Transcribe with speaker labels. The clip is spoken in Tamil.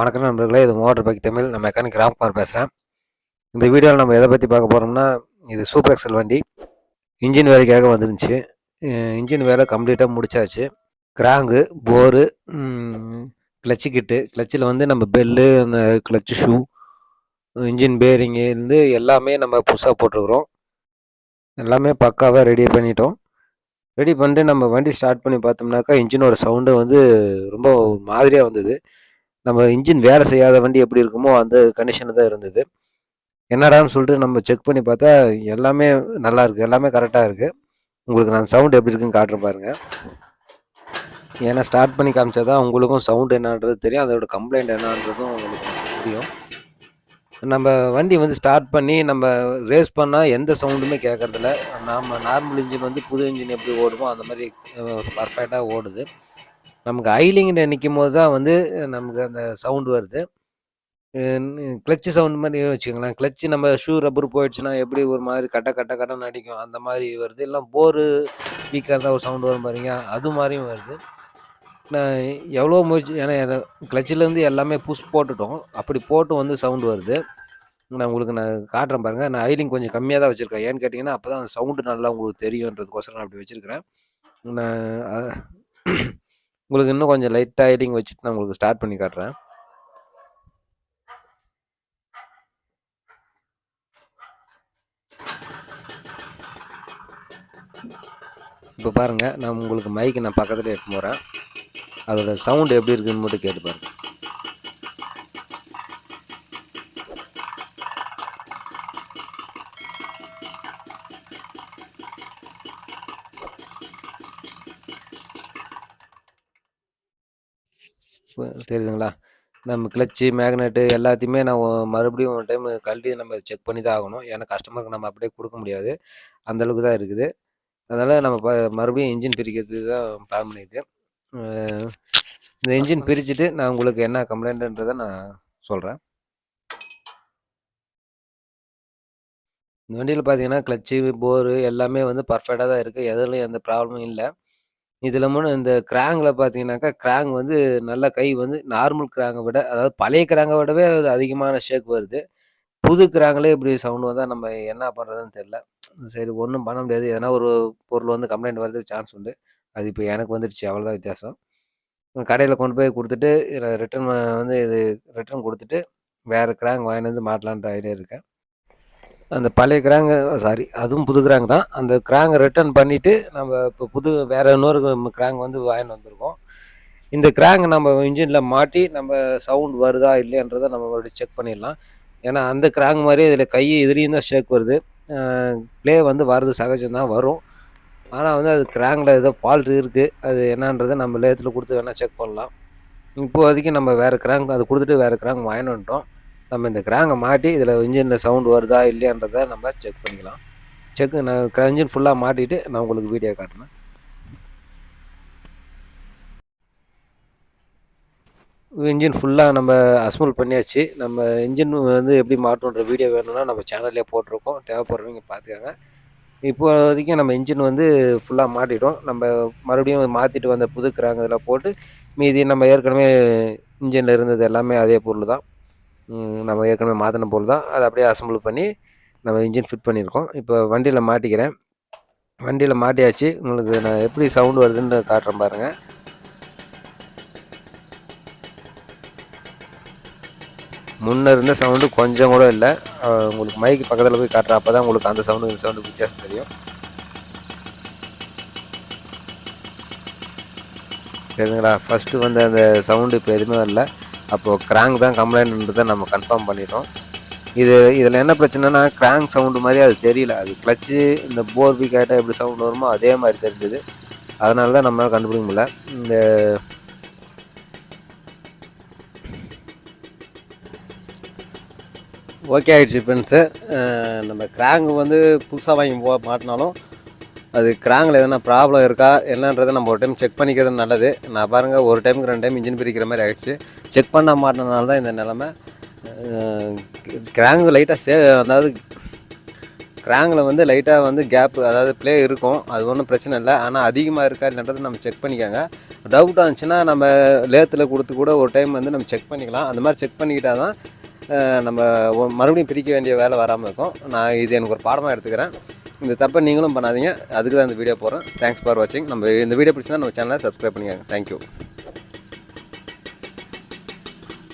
Speaker 1: வணக்கம் நண்பர்களே இது மோட்டர் பைக் தமிழ். நம்ம மெக்கானிக் ராம்குமார் பேசுகிறேன் இந்த வீடியோவில் நம்ம எதை பற்றி பார்க்க போகிறோம்னா இது சூப்பர் எக்ஸல் வண்டி. இன்ஜின் வேலைக்காக வந்துருந்துச்சு. இன்ஜின் வேலை கம்ப்ளீட்டாக முடிச்சாச்சு. Crank bore clutch kit. கிளச்சில் வந்து நம்ம பெல்லு அந்த கிளச்சு ஷூ இன்ஜின் பேரிங்கு இருந்து எல்லாமே நம்ம புதுசாக போட்டிருக்கிறோம். எல்லாமே பக்காவாக ரெடி பண்ணிட்டோம். ரெடி பண்ணிட்டு நம்ம வண்டி ஸ்டார்ட் பண்ணி பார்த்தோம்னாக்கா இன்ஜினோட சவுண்டு வந்து ரொம்ப மாதிரியாக வந்தது. நம்ம இன்ஜின் வேலை செய்யாத வண்டி எப்படி இருக்குமோ அந்த கண்டிஷனில் தான் இருந்தது. என்னடான்னு சொல்லிட்டு நம்ம செக் பண்ணி பார்த்தா எல்லாமே நல்லா இருக்குது எல்லாமே கரெக்டாக இருக்குது உங்களுக்கு நான் சவுண்ட் எப்படி இருக்குன்னு காட்டுறேன் பாருங்கள் ஏன்னா ஸ்டார்ட் பண்ணி காமிச்சா தான் உங்களுக்கும் சவுண்ட் என்னன்றது தெரியும். அதோட கம்ப்ளைண்ட் என்னன்றதும் உங்களுக்கு புரியும். நம்ம வண்டி வந்து ஸ்டார்ட் பண்ணி நம்ம ரேஸ் பண்ணால் எந்த சவுண்டுமே கேட்கறதில்ல. நம்ம நார்மல் இன்ஜின் வந்து புது இன்ஜின் எப்படி ஓடுமோ அந்த மாதிரி பர்ஃபெக்டாக ஓடுது. நமக்கு ஐலிங்கில் நிற்கும் போது தான் வந்து நமக்கு அந்த சவுண்டு வருது. கிளச்சு சவுண்ட் மாதிரி வச்சுக்கோங்களேன். கிளச்சு நம்ம ஷூ ரப்பர் போயிடுச்சுன்னா எப்படி ஒரு மாதிரி கட்ட கட்ட கட்டன்னு நடிக்கும் அந்த மாதிரி வருது. இல்லை போரு வீக்காக இருந்தால் ஒரு சவுண்டு வரும் பாருங்க. அது மாதிரியும் வருது. நான் எவ்வளோ முயற்சி ஏன்னா கிளச்சிலேருந்து எல்லாமே புஷ் போட்டுட்டோம். அப்படி போட்டு வந்து சவுண்டு வருது. நான் உங்களுக்கு நான் காட்டுறேன் பாருங்கள் நான் ஐலிங் கொஞ்சம் கம்மியாக தான் வச்சுருக்கேன். ஏன்னு கேட்டிங்கன்னா அப்போ தான் அந்த சவுண்டு நல்லா உங்களுக்கு தெரியுன்றதுக்கோசரம் நான் அப்படி வச்சுருக்கிறேன். நான் உங்களுக்கு இன்னும் கொஞ்சம் லைட் ஹைடிங் வச்சுட்டு நான் உங்களுக்கு ஸ்டார்ட் பண்ணி காட்டுறேன். இப்போ பாருங்கள் நான் உங்களுக்கு மைக்கு நான் பக்கத்தில் எடுத்து போகிறேன் அதோட சவுண்டு எப்படி இருக்குன்னு மட்டும் கேட்டு பாருங்க. தெரியுதுங்களா? நம்ம கிளச்சு மேக்னெட்டு எல்லாத்தையுமே நான் மறுபடியும் ஒரு டைம் கழட்டி நம்ம செக் பண்ணி தான் ஆகணும். ஏன்னா கஸ்டமருக்கு நம்ம அப்படியே கொடுக்க முடியாது. அந்தளவுக்கு தான் இருக்குது. அதனால் நம்ம ப மறுபடியும் இன்ஜின் பிரிக்கிறதுக்கு தான் பிளான் பண்ணியிருக்கு. இந்த இன்ஜின் பிரிச்சுட்டு நான் உங்களுக்கு என்ன கம்ப்ளைண்ட்டுன்றதை நான் சொல்கிறேன் இந்த வண்டியில் பார்த்தீங்கன்னா கிளச்சு போரு எல்லாமே வந்து பர்ஃபெக்டாக தான் இருக்குது எதுலையும் எந்த ப்ராப்ளமும் இல்லை. இதில் மூணு இந்த கிராங்கில் பார்த்தீங்கன்னாக்கா கிராங் வந்து நல்ல கை வந்து நார்மல் கிராங்கை விட அதாவது பழைய கிராங்கை விடவே அது அதிகமான ஷேக் வருது. புது கிராங்கிலே இப்படி சவுண்ட் வந்தால் நம்ம என்ன பண்ணுறதுன்னு தெரில சரி ஒன்றும் பண்ண முடியாது. எதனா ஒரு பொருள் வந்து கம்ப்ளைண்ட் வர்றதுக்கு சான்ஸ் உண்டு. அது இப்போ எனக்கு வந்துடுச்சு அவ்வளோதான் வித்தியாசம். கடையில் கொண்டு போய் கொடுத்துட்டு ரிட்டர்ன் வந்து இது ரிட்டர்ன் கொடுத்துட்டு வேறு கிராங் வாங்கிட்டு வந்து மாட்டலான்ற ஐடியா இருக்கேன். அந்த பழைய கிராங்கு சாரி அதுவும் புது கிராங்க் தான். அந்த கிராங்கை ரிட்டர்ன் பண்ணிவிட்டு நம்ம இப்போ புது வேறு இன்னொரு கிராங்க் வந்து வாங்கிட்டு வந்திருக்கோம். இந்த கிராங்க் நம்ம இன்ஜினில் மாட்டி நம்ம சவுண்ட் வருதா இல்லையன்றதை நம்ம மறுபடியும் செக் பண்ணிடலாம். ஏன்னா அந்த கிராங்க் மாதிரி இதில் கை இதுலேயும் தான் ஷேக் வருது. ப்ளே வந்து வர்றது சகஜம்தான் வரும். ஆனால் வந்து அது கிராங்கில் ஏதோ ஃபால்ட் இருக்குது அது என்னன்றதை நம்ம லேத்தில் கொடுத்து வேணால் செக் பண்ணலாம். இப்போதைக்கு நம்ம வேறு கிராங்க் அது கொடுத்துட்டு வேறு கிராங்க் வாங்கினோன்ட்டோம் வந்துட்டோம். நம்ம இந்த கிராங்கை மாட்டி இதில் இன்ஜினில் சவுண்ட் வருதா இல்லையான்றதை நம்ம செக் பண்ணிக்கலாம். செக் நான் இன்ஜின் ஃபுல்லாக மாட்டிட்டு நான் உங்களுக்கு வீடியோ காட்டுறேன். இன்ஜின் ஃபுல்லாக நம்ம அஸ்மல் பண்ணியாச்சு. நம்ம இன்ஜின் வந்து எப்படி மாட்டோன்ற வீடியோ வேணும்னா நம்ம சேனல்லே போட்டிருக்கோம். தேவைப்படுறவங்க பார்த்துக்காங்க. இப்போதைக்கு நம்ம இன்ஜின் வந்து ஃபுல்லாக மாட்டிட்டோம். நம்ம மறுபடியும் மாற்றிட்டு வந்த புது கிராங்க இதில் போட்டு மீதி நம்ம ஏற்கனவே இன்ஜினில் இருந்தது எல்லாமே அதே பொருள் தான். நம்ம ஏற்கனவே மாற்றின பொருள் தான். அதை அப்படியே அசம்பிள் பண்ணி நம்ம இன்ஜின் ஃபிட் பண்ணியிருக்கோம். இப்போ வண்டியில் மாட்டிக்கிறேன். வண்டியில் மாட்டியாச்சு. உங்களுக்கு நான் எப்படி சவுண்டு வருதுன்னு காட்டுறேன் பாருங்கள் முன்ன இருந்த சவுண்டு கொஞ்சம் கூட இல்லை. உங்களுக்கு மைக்கு பக்கத்தில் போய் காட்டுறேன். அப்போ தான் உங்களுக்கு அந்த சவுண்டு இந்த சவுண்டு வித்தியாசம் தெரியும். சரிங்களா? ஃபஸ்ட்டு வந்து அந்த சவுண்டு இப்போ எதுவுமே வரல. அப்போது கிராங்க் தான் கம்ப்ளைண்ட்ன்றதை நம்ம கன்ஃபார்ம் பண்ணிட்டோம். இது இதில் என்ன பிரச்சனைனா கிராங்க் சவுண்டு மாதிரி அது தெரியல. அது கிளச்சு இந்த போர் வீக் எப்படி சவுண்டு வருமோ அதே மாதிரி தெரிஞ்சது. அதனால தான் நம்மளால் கண்டுபிடிக்க முடியல. இந்த ஓகே ஆகிடுச்சு ஃப்ரெண்ட்ஸு நம்ம கிராங்க் வந்து புதுசாக வாங்கி போ மாட்டினாலும் அது கிராங்கில் எதனா ப்ராப்ளம் இருக்கா என்னன்றதை நம்ம ஒரு டைம் செக் பண்ணிக்கிறது நல்லது. நான் பாருங்கள் ஒரு டைமுக்கு ரெண்டு டைம் இன்ஜின் பிரிக்கிற மாதிரி ஆகிடுச்சு செக் பண்ண மாட்டனால தான் இந்த நிலமை. கிராங்கு லைட்டாக சே அதாவது கிராங்கில் வந்து லைட்டாக வந்து கேப் அதாவது ப்ளே இருக்கும். அது ஒன்றும் பிரச்சனை இல்லை. ஆனால் அதிகமாக இருக்கா இல்லைன்றது நம்ம செக் பண்ணிக்கோங்க. டவுட்டாக இருந்துச்சுன்னா நம்ம லேத்தில் கொடுத்து கூட ஒரு டைம் வந்து நம்ம செக் பண்ணிக்கலாம். அந்த மாதிரி செக் பண்ணிக்கிட்டா தான் நம்ம மறுபடியும் பிரிக்க வேண்டிய வேலை வராமல் இருக்கும். நான் இது எனக்கு ஒரு பாடமாக எடுத்துக்கிறேன். இந்த தப்பை நீங்களும் பண்ணாதீங்க. அதுக்கு தான் இந்த வீடியோ போகிறேன் தேங்க்ஸ் ஃபார் வாட்சிங் நம்ம இந்த வீடியோ பிடிச்சினா நம்ம சேனலை சப்ஸ்கிரைப் பண்ணிக்கோங்க. தேங்க்யூ